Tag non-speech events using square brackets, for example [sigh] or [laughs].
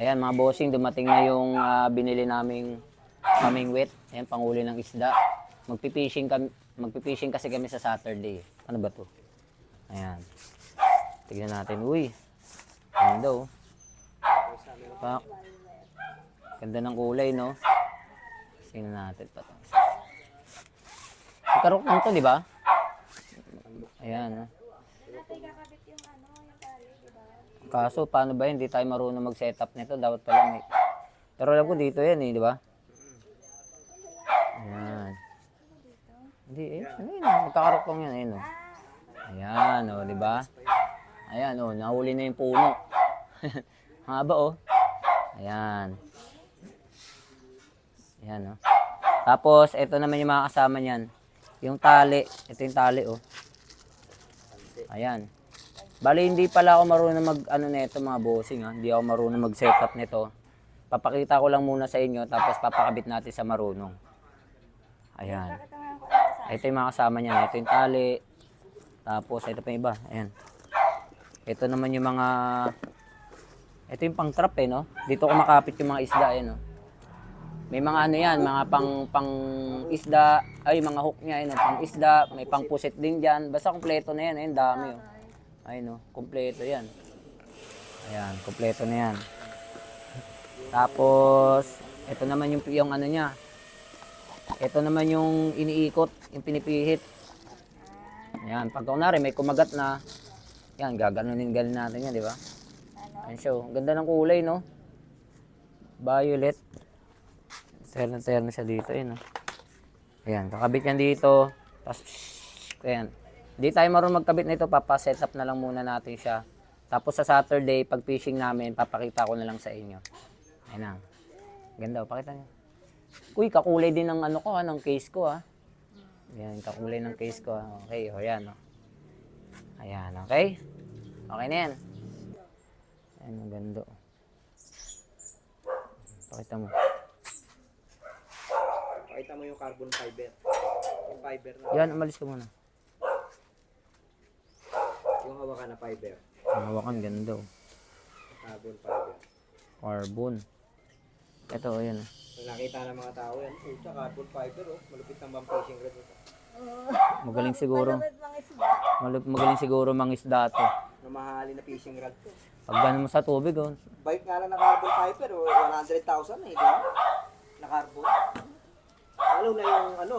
Ayan mga bossing, dumating na yung ah, binili naming kaming wet. Ayan, panguli ng isda. Magpipishing kami, magpipishing kasi kami sa Saturday. Ano ba to? Ayan. Tignan natin. Uy. Ganda oh. Pak. Ganda ng kulay, no? Tingnan natin pa to. Karok lang to, di ba? Ayan. oh. Kaso, paano ba yun? Hindi tayo marunong mag-setup nito. Dapat pala may... Pero alam ko dito yan eh, di ba? Ayan. Hindi eh. Ano yun? Magkakarok lang yan. Ayan o. Ayan o, di ba? Ayan o, nahuli na yung puno. [laughs] Haba o. Ayan. Ayan o. Tapos, ito naman yung mga kasama niyan. Yung tali. Ito yung tali o. Ayan. Bali, hindi pala ako marunong mag, ano nito mga bossing ha. Hindi ako marunong mag setup nito. Papakita ko lang muna sa inyo, tapos papakabit natin sa marunong. Ayan. Ito yung mga kasama niya. Ito yung tali. Tapos, ito pa iba. Ayan. Ito naman yung mga... Ito yung pang trap eh, no? Dito kumakapit yung mga isda, eh, no? May mga ano yan, mga pang, pang isda. Ay, mga hook niya, eh, no? Pang isda. May pang puset din dyan. Basta kompleto na yan, eh. Ang dami, oh. Ay, no? Kompleto yan. Ayan, kompleto na yan. Tapos, ito naman yung, yung ano niya. Ito naman yung iniikot, yung pinipihit. Yan, pag kunwari may kumagat na, yan, gaganunin galing natin yan, di ba? Ayan siya, oh. Ganda ng kulay, no? Violet. Terno-terno siya dito, yun, oh. Ayan, kakabit yan dito. Tapos, ayan. Hindi tayo marunong magkabit nito, papa-set up na lang muna natin siya. Tapos sa Saturday, pag fishing namin, papakita ko na lang sa inyo. Ayan na. Ganda, oh. pakita niyo. Uy, kakulay din ng ano ko, ha, ng case ko, ha. Ayan, kakulay ng case ko, ha. Okay, o, yan, o. Ayan, okay? Okay na yan. Ayan, ang ganda, oh. Pakita mo. Pakita mo yung carbon fiber. Yung fiber na. Yan, umalis ka muna. Yung hawakan na fiber. Ang hawakan, ganda, oh. Carbon fiber. Carbon. Ito, oh, yan. oh. Kung nakita ng mga tao yan, pucha, carbon fiber oh. Malupit ng bang fishing rod ito. Magaling siguro. Malug- Magaling siguro mangisda to. Namahali na fishing rod to. Pag ganun mo sa tubig, oh. Bike nga lang na carbon fiber oh. 100,000 eh, di ba? Na carbon. Lalo na yung ano,